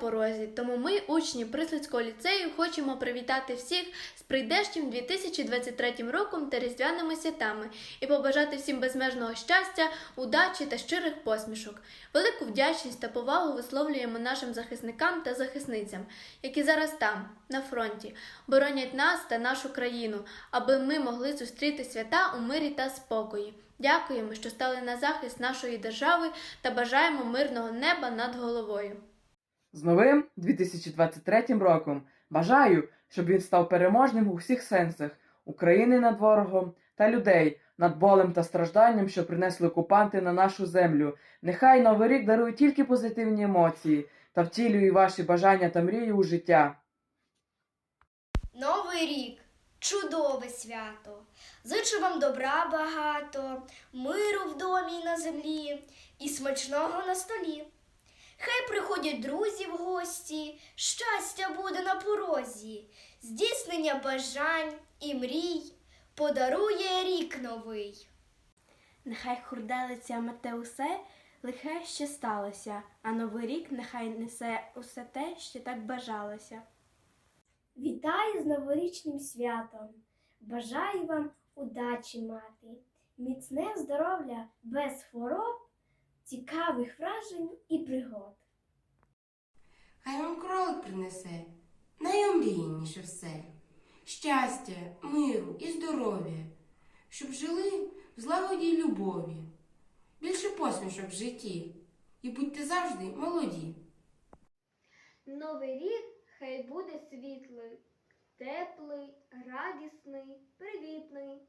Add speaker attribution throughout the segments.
Speaker 1: дорозі. Тому ми, учні Прислуцького ліцею, хочемо привітати всіх з прийдешнім 2023 роком та різдвяними святами і побажати всім безмежного щастя, удачі та щирих посмішок. Велику вдячність та повагу висловлюємо нашим захисникам та захисницям, які зараз там, на фронті, боронять нас та нашу країну, аби ми могли зустріти свята у мирі та спокої. Дякуємо, що стали на захист нашої держави та бажаємо мирного неба над головою.
Speaker 2: З новим 2023 роком бажаю, щоб він став переможним у всіх сенсах України над ворогом та людей над болем та стражданням, що принесли окупанти на нашу землю. Нехай новий рік дарує тільки позитивні емоції та втілює ваші бажання та мрії у життя.
Speaker 3: Новий рік чудове свято. Зичу вам добра багато, миру в домі й на землі і смачного на столі. Хай приходять друзі в гості, щастя буде на порозі, здійснення бажань і мрій подарує рік новий.
Speaker 4: Нехай хурделиця мете усе, лихе ще сталося, а новий рік нехай несе усе те, що так бажалося.
Speaker 5: Вітаю з новорічним святом. Бажаю вам удачі мати, міцне здоров'я без хвороб, цікавих вражень і пригод.
Speaker 6: Принесе найомрійніше все. Щастя, миру і здоров'я, щоб жили в злагоді й любові. Більше посмішок в житті і будьте завжди молоді.
Speaker 7: Новий рік хай буде світлий, теплий, радісний, привітний,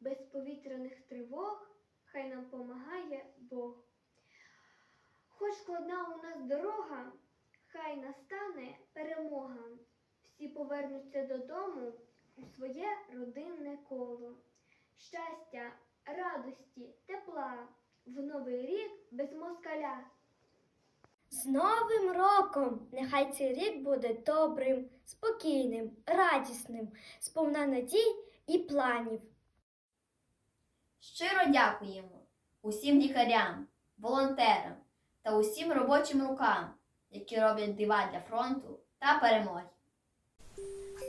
Speaker 7: без повітряних тривог, хай нам помагає Бог. Хоч складна у нас дорога, хай настане перемога. Всі повернуться додому у своє родинне коло. Щастя, радості, тепла в новий рік без москаля.
Speaker 5: З Новим роком! Нехай цей рік буде добрим, спокійним, радісним, сповна надій і планів.
Speaker 8: Щиро дякуємо усім лікарям, волонтерам та усім робочим рукам, які роблять дива для фронту та перемоги.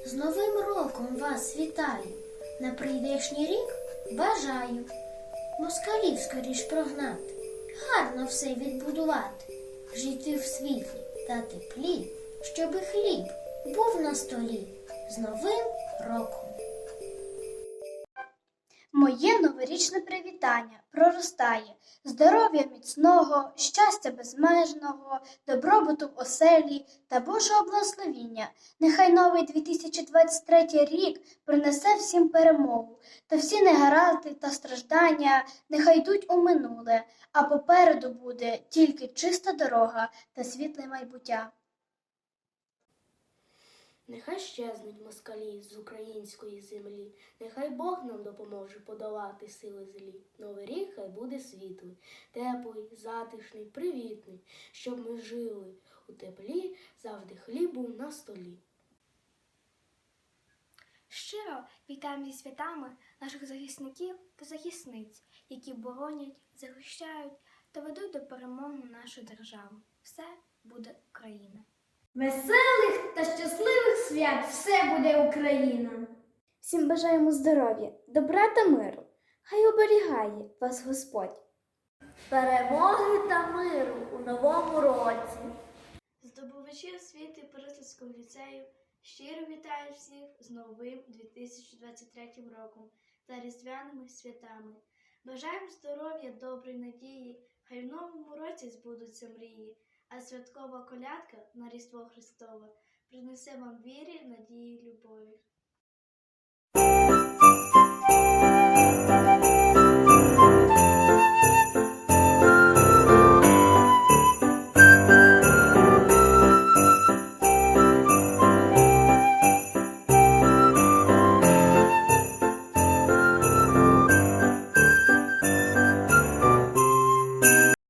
Speaker 9: З Новим роком вас вітаю! На прийдешній рік бажаю москалів скоріш прогнати, гарно все відбудувати, жити в світлі та теплі, щоби хліб був на столі з Новим роком.
Speaker 5: Моє новорічне привітання проростає здоров'я міцного, щастя безмежного, добробуту в оселі та Божого благословіння. Нехай новий 2023 рік принесе всім перемогу, та всі негаразди та страждання нехай йдуть у минуле, а попереду буде тільки чиста дорога та світле майбуття.
Speaker 4: Нехай щезнуть москалі з української землі, нехай Бог нам допоможе подолати сили злі. Новий рік хай буде світлий, теплий, затишний, привітний, щоб ми жили у теплі, завжди хлібу на столі.
Speaker 3: Щиро вітаємо зі святами наших захисників та захисниць, які боронять, захищають та ведуть до перемоги нашу державу. Все буде Україна!
Speaker 5: Веселих та щасливих свят все буде Україна!
Speaker 4: Всім бажаємо здоров'я, добра та миру. Хай оберігає вас Господь.
Speaker 5: Перемоги та миру у новому році!
Speaker 7: Здобувачі освіти Переслідського ліцею щиро вітаю всіх з новим 2023 роком та різдвяними святами. Бажаємо здоров'я, доброї надії, хай в новому році збудуться мрії, а святкова колядка на Різдво Христове принесе вам вірі, надії, любові.